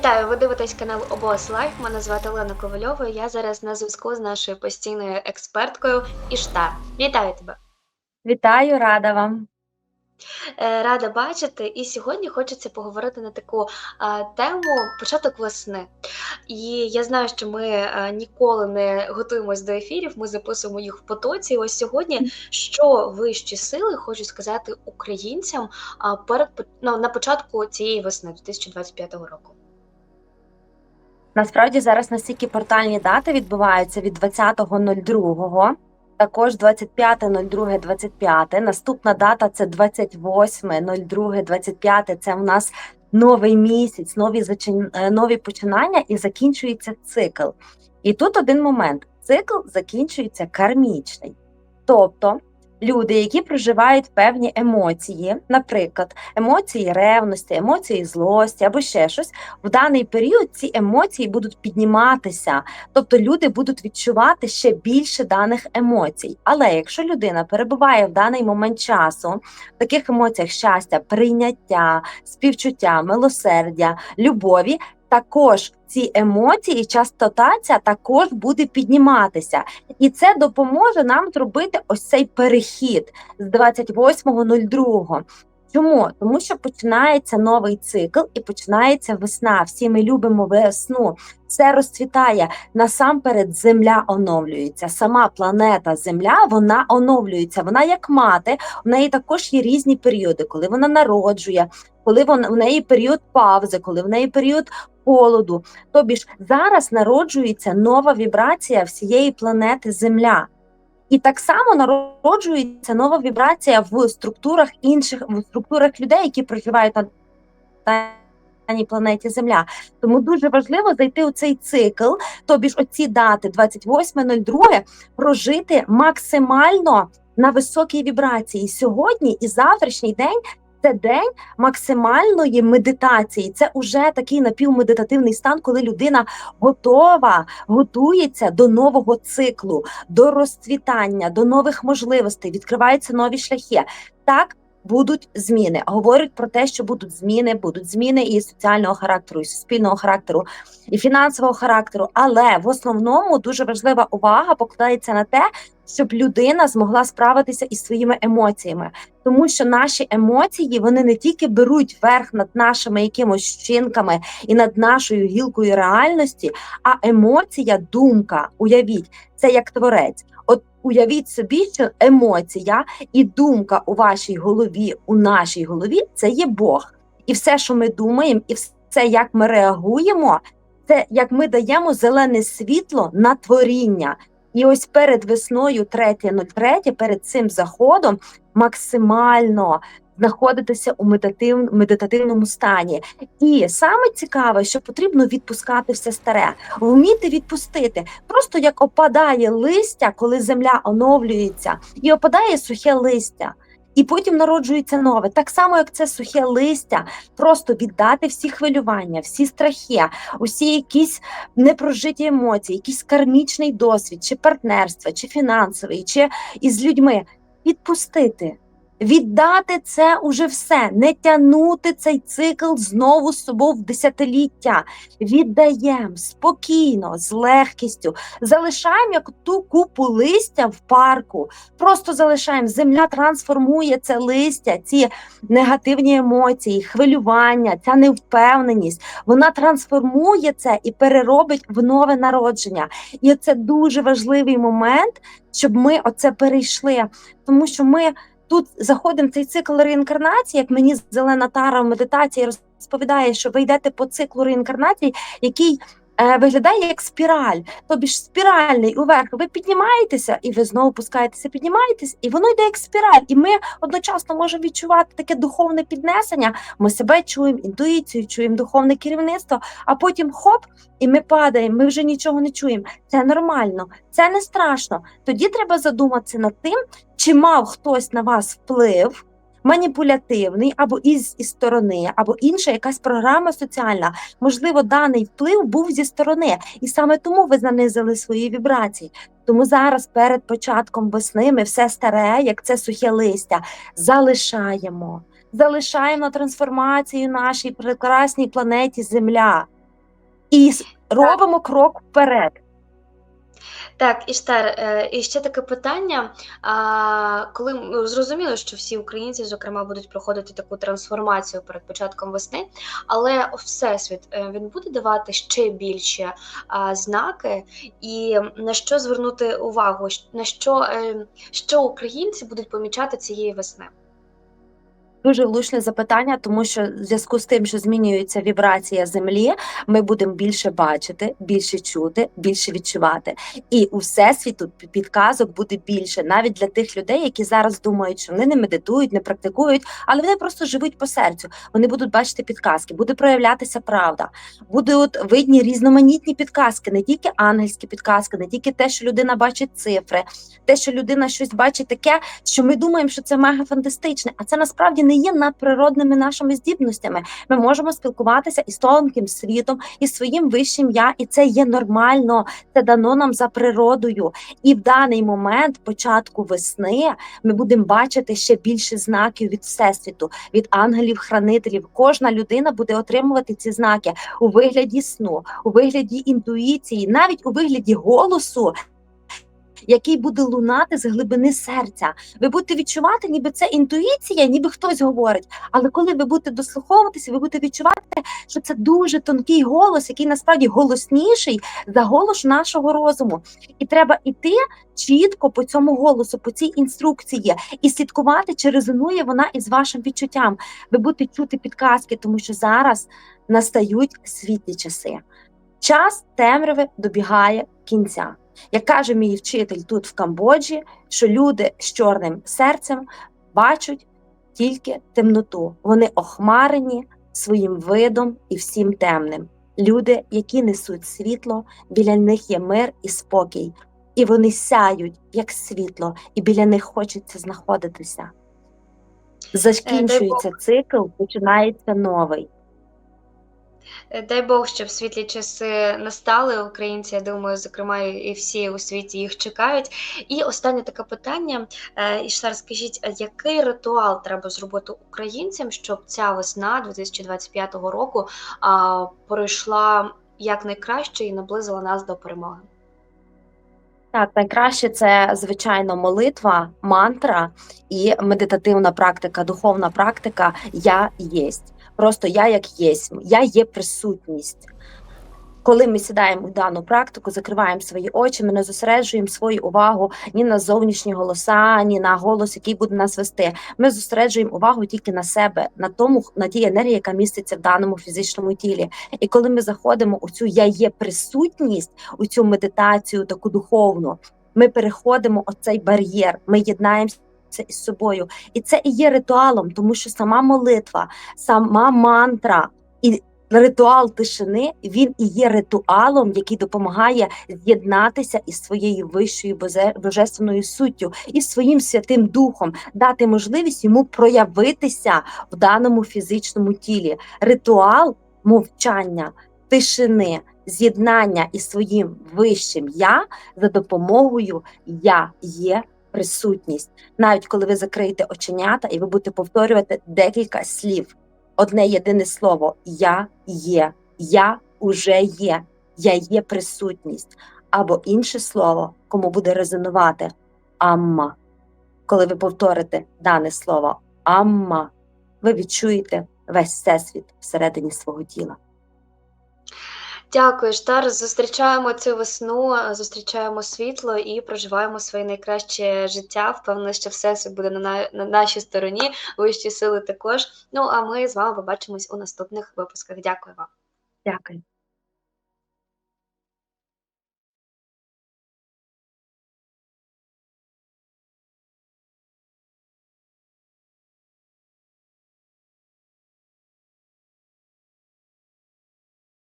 Вітаю! Ви дивитесь канал Обос Лайф. Мене звати Олена Ковальова. і Я зараз на зв'язку з нашою постійною експерткою Іштар. Вітаю тебе! Вітаю, рада вам. Е, Рада бачити. І сьогодні хочеться поговорити на таку а, тему початок весни. І я знаю, що ми а, ніколи не готуємось до ефірів, ми записуємо їх в потоці. І ось сьогодні, що вищі сили хочуть сказати українцям а, перед ну, на початку цієї весни 2025 року. Насправді зараз настільки портальні дати відбуваються від 20.02, також 25.02.25. Наступна дата це 28.02.25. Це у нас новий місяць, нові зачин... е, нові починання і закінчується цикл. І тут один момент: цикл закінчується кармічний. Тобто люди, які проживають певні емоції, наприклад, емоції ревності, емоції злості або ще щось, в даний період ці емоції будуть підніматися, тобто люди будуть відчувати ще більше даних емоцій. Але якщо людина перебуває в даний момент часу в таких емоціях щастя, прийняття, співчуття, милосердя, любові. Також ці емоції, частота ця також буде підніматися, і це допоможе нам зробити ось цей перехід з 28.02. Чому? Тому що починається новий цикл і починається весна. Всі ми любимо весну. Все розцвітає. Насамперед, земля оновлюється. Сама планета Земля вона оновлюється. Вона як мати, в неї також є різні періоди, коли вона народжує, коли вона в неї період паузи, коли в неї період холоду. Тобі ж зараз народжується нова вібрація всієї планети Земля. І так само народжується нова вібрація в структурах інших в структурах людей, які проживають на даній планеті Земля. Тому дуже важливо зайти у цей цикл, тобі ж оці дати 28.02 прожити максимально на високій вібрації. Сьогодні і завтрашній день. Це день максимальної медитації. Це уже такий напівмедитативний стан, коли людина готова, готується до нового циклу, до розцвітання, до нових можливостей, відкриваються нові шляхи. Так будуть зміни. Говорять про те, що будуть зміни, будуть зміни і соціального характеру, і суспільного характеру, і фінансового характеру. Але в основному дуже важлива увага покладається на те, щоб людина змогла справитися із своїми емоціями, тому що наші емоції вони не тільки беруть верх над нашими якимось вчинками і над нашою гілкою реальності, а емоція, думка, уявіть, це як творець. От уявіть собі, що емоція і думка у вашій голові, у нашій голові це є Бог. І все, що ми думаємо, і все, як ми реагуємо, це як ми даємо зелене світло на творіння. І ось перед весною 3.03, перед цим заходом, максимально знаходитися у медитив, медитативному стані. І саме цікаве, що потрібно відпускати все старе, вміти відпустити. Просто як опадає листя, коли земля оновлюється, і опадає сухе листя. І потім народжується нове. Так само, як це сухе листя, просто віддати всі хвилювання, всі страхи, усі якісь непрожиті емоції, якийсь кармічний досвід, чи партнерства, чи фінансовий, чи із людьми. Відпустити, віддати це уже все, не тягнути цей цикл знову з собою в десятиліття. Віддаємо спокійно, з легкістю, залишаємо як ту купу листя в парку. Просто залишаємо. Земля трансформує це листя, ці негативні емоції, хвилювання, ця невпевненість. Вона трансформує це і переробить в нове народження. І це дуже важливий момент, щоб ми оце перейшли, тому що ми. Тут заходимо в цей цикл реінкарнації, як мені зелена тара в медитації розповідає, що ви йдете по циклу реінкарнації, який виглядає як спіраль, тобі ж спіральний уверх. Ви піднімаєтеся, і ви знову пускаєтеся, піднімаєтесь, і воно йде як спіраль. І ми одночасно можемо відчувати таке духовне піднесення. Ми себе чуємо, інтуїцію, чуємо духовне керівництво, а потім хоп, і ми падаємо. Ми вже нічого не чуємо. Це нормально, це не страшно. Тоді треба задуматися над тим, чи мав хтось на вас вплив. Маніпулятивний або із, із сторони, або інша якась програма соціальна. Можливо, даний вплив був зі сторони, і саме тому ви занизили свої вібрації. Тому зараз, перед початком весни, ми все старе, як це сухе листя, залишаємо. Залишаємо на трансформацію нашій прекрасній планеті Земля. і робимо крок вперед. Так, Іштар, е, і ще таке питання. Коли м- зрозуміло, що всі українці, зокрема, будуть проходити таку трансформацію перед початком весни, але Всесвіт е, він буде давати ще більше знаки, і на що звернути увагу, на що, е, що українці будуть помічати цієї весни? Дуже влучне запитання, тому що в зв'язку з тим, що змінюється вібрація землі, ми будемо більше бачити, більше чути, більше відчувати. І у всесвіту підказок буде більше, навіть для тих людей, які зараз думають, що вони не медитують, не практикують, але вони просто живуть по серцю. Вони будуть бачити підказки, буде проявлятися правда. Буде от видні різноманітні підказки, не тільки ангельські підказки, не тільки те, що людина бачить цифри, те, що людина щось бачить таке, що ми думаємо, що це мега фантастичне, а це насправді не є надприродними нашими здібностями. Ми можемо спілкуватися із тонким світом, і своїм вищим я, і це є нормально. Це дано нам за природою. І в даний момент, початку весни, ми будемо бачити ще більше знаків від всесвіту, від ангелів-хранителів. Кожна людина буде отримувати ці знаки у вигляді сну, у вигляді інтуїції, навіть у вигляді голосу, який буде лунати з глибини серця. Ви будете відчувати, ніби це інтуїція, ніби хтось говорить. Але коли ви будете дослуховуватися, ви будете відчувати, що це дуже тонкий голос, який насправді голосніший за голос нашого розуму. І треба іти чітко по цьому голосу, по цій інструкції, і слідкувати, чи резонує вона із вашим відчуттям. Ви будете чути підказки, тому що зараз настають світлі часи. Час темряви добігає кінця. Як каже мій вчитель тут в Камбоджі, що люди з чорним серцем бачать тільки темноту. Вони охмарені своїм видом і всім темним. Люди, які несуть світло, біля них є мир і спокій, і вони сяють як світло, і біля них хочеться знаходитися. Закінчується цикл, починається новий. Е, Дай Бог, щоб світлі часи настали. Українці, я думаю, зокрема, і всі у світі їх чекають. І останнє таке питання. Е, Іштар, скажіть, який ритуал треба зробити українцям, щоб ця весна 2025 року а, пройшла якнайкраще і наблизила нас до перемоги? Так, найкраще це звичайно молитва, мантра і медитативна практика, духовна практика Я єсть. Просто я як єсть, я є присутність. Коли ми сідаємо в дану практику, закриваємо свої очі, ми не зосереджуємо свою увагу ні на зовнішні голоса, ні на голос, який буде нас вести. Ми зосереджуємо увагу тільки на себе, на тому, на тій енергії, яка міститься в даному фізичному тілі. І коли ми заходимо у цю я є присутність, у цю медитацію, таку духовну, ми переходимо оцей бар'єр, ми єднаємося. Із собою, і це і є ритуалом, тому що сама молитва, сама мантра і ритуал тишини він і є ритуалом, який допомагає з'єднатися із своєю вищою божественною суттю і своїм святим духом, дати можливість йому проявитися в даному фізичному тілі. Ритуал мовчання, тишини, з'єднання із своїм вищим я за допомогою я є. Присутність, навіть коли ви закриєте оченята і ви будете повторювати декілька слів одне єдине слово Я є, я уже є, я є присутність. Або інше слово, кому буде резонувати Амма. Коли ви повторите дане слово Амма, ви відчуєте весь всесвіт всередині свого тіла. Дякую, Штар. Зустрічаємо цю весну, зустрічаємо світло і проживаємо своє найкраще життя. Впевнена, що все буде на, на, на нашій стороні, вищі сили також. Ну а ми з вами побачимось у наступних випусках. Дякую вам. Дякую.